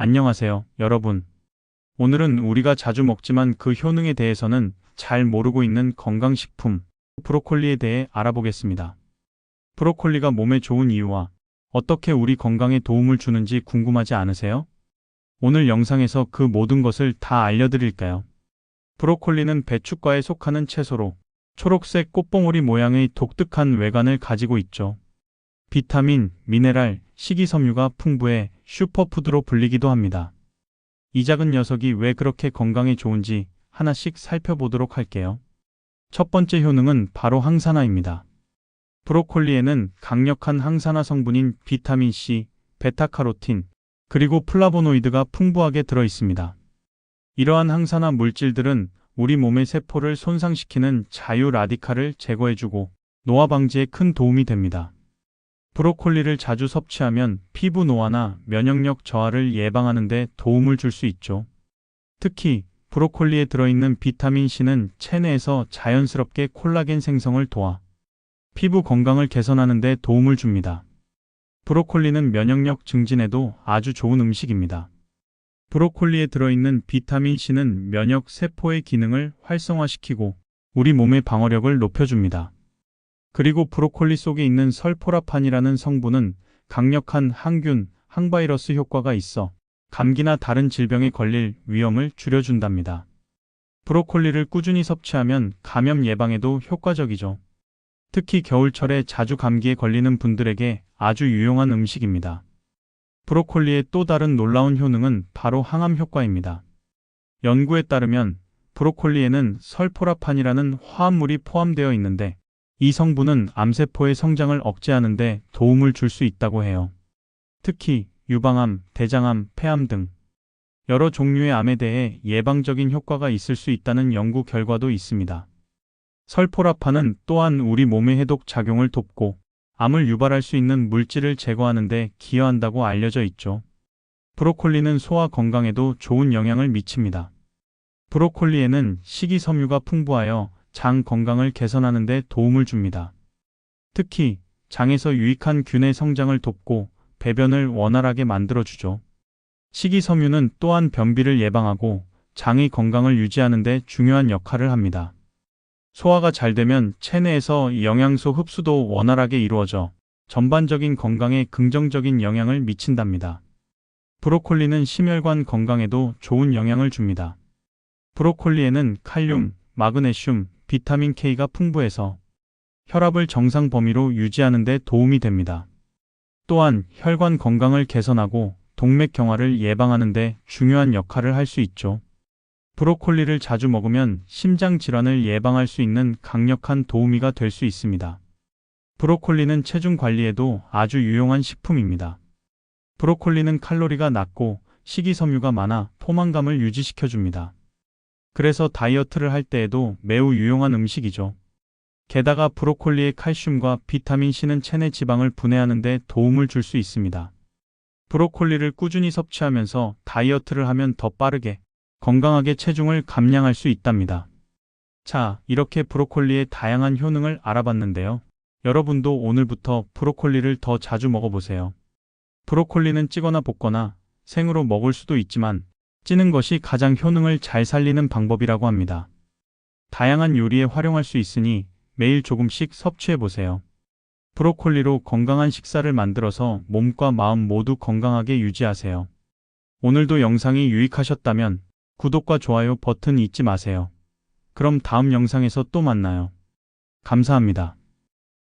안녕하세요, 여러분. 오늘은 우리가 자주 먹지만 그 효능에 대해서는 잘 모르고 있는 건강식품, 브로콜리에 대해 알아보겠습니다. 브로콜리가 몸에 좋은 이유와 어떻게 우리 건강에 도움을 주는지 궁금하지 않으세요? 오늘 영상에서 그 모든 것을 다 알려드릴까요? 브로콜리는 배추과에 속하는 채소로 초록색 꽃봉오리 모양의 독특한 외관을 가지고 있죠. 비타민, 미네랄, 식이섬유가 풍부해 슈퍼푸드로 불리기도 합니다. 이 작은 녀석이 왜 그렇게 건강에 좋은지 하나씩 살펴보도록 할게요. 첫 번째 효능은 바로 항산화입니다. 브로콜리에는 강력한 항산화 성분인 비타민 C, 베타카로틴, 그리고 플라보노이드가 풍부하게 들어 있습니다. 이러한 항산화 물질들은 우리 몸의 세포를 손상시키는 자유 라디칼을 제거해주고 노화 방지에 큰 도움이 됩니다. 브로콜리를 자주 섭취하면 피부 노화나 면역력 저하를 예방하는 데 도움을 줄 수 있죠. 특히 브로콜리에 들어있는 비타민 C는 체내에서 자연스럽게 콜라겐 생성을 도와 피부 건강을 개선하는 데 도움을 줍니다. 브로콜리는 면역력 증진에도 아주 좋은 음식입니다. 브로콜리에 들어있는 비타민 C는 면역 세포의 기능을 활성화시키고 우리 몸의 방어력을 높여줍니다. 그리고 브로콜리 속에 있는 설포라판이라는 성분은 강력한 항균, 항바이러스 효과가 있어 감기나 다른 질병에 걸릴 위험을 줄여준답니다. 브로콜리를 꾸준히 섭취하면 감염 예방에도 효과적이죠. 특히 겨울철에 자주 감기에 걸리는 분들에게 아주 유용한 음식입니다. 브로콜리의 또 다른 놀라운 효능은 바로 항암 효과입니다. 연구에 따르면 브로콜리에는 설포라판이라는 화합물이 포함되어 있는데 이 성분은 암세포의 성장을 억제하는 데 도움을 줄 수 있다고 해요. 특히 유방암, 대장암, 폐암 등 여러 종류의 암에 대해 예방적인 효과가 있을 수 있다는 연구 결과도 있습니다. 설포라판은 또한 우리 몸의 해독 작용을 돕고 암을 유발할 수 있는 물질을 제거하는 데 기여한다고 알려져 있죠. 브로콜리는 소화 건강에도 좋은 영향을 미칩니다. 브로콜리에는 식이섬유가 풍부하여 장 건강을 개선하는 데 도움을 줍니다. 특히 장에서 유익한 균의 성장을 돕고 배변을 원활하게 만들어주죠. 식이섬유는 또한 변비를 예방하고 장의 건강을 유지하는 데 중요한 역할을 합니다. 소화가 잘 되면 체내에서 영양소 흡수도 원활하게 이루어져 전반적인 건강에 긍정적인 영향을 미친답니다. 브로콜리는 심혈관 건강에도 좋은 영향을 줍니다. 브로콜리에는 칼륨, 마그네슘, 비타민 K가 풍부해서 혈압을 정상 범위로 유지하는 데 도움이 됩니다. 또한 혈관 건강을 개선하고 동맥 경화를 예방하는 데 중요한 역할을 할 수 있죠. 브로콜리를 자주 먹으면 심장 질환을 예방할 수 있는 강력한 도우미가 될 수 있습니다. 브로콜리는 체중 관리에도 아주 유용한 식품입니다. 브로콜리는 칼로리가 낮고 식이섬유가 많아 포만감을 유지시켜줍니다. 그래서 다이어트를 할 때에도 매우 유용한 음식이죠. 게다가 브로콜리의 칼슘과 비타민 C는 체내 지방을 분해하는 데 도움을 줄 수 있습니다. 브로콜리를 꾸준히 섭취하면서 다이어트를 하면 더 빠르게 건강하게 체중을 감량할 수 있답니다. 자, 이렇게 브로콜리의 다양한 효능을 알아봤는데요. 여러분도 오늘부터 브로콜리를 더 자주 먹어보세요. 브로콜리는 찌거나 볶거나 생으로 먹을 수도 있지만 찌는 것이 가장 효능을 잘 살리는 방법이라고 합니다. 다양한 요리에 활용할 수 있으니 매일 조금씩 섭취해 보세요. 브로콜리로 건강한 식사를 만들어서 몸과 마음 모두 건강하게 유지하세요. 오늘도 영상이 유익하셨다면 구독과 좋아요 버튼 잊지 마세요. 그럼 다음 영상에서 또 만나요. 감사합니다.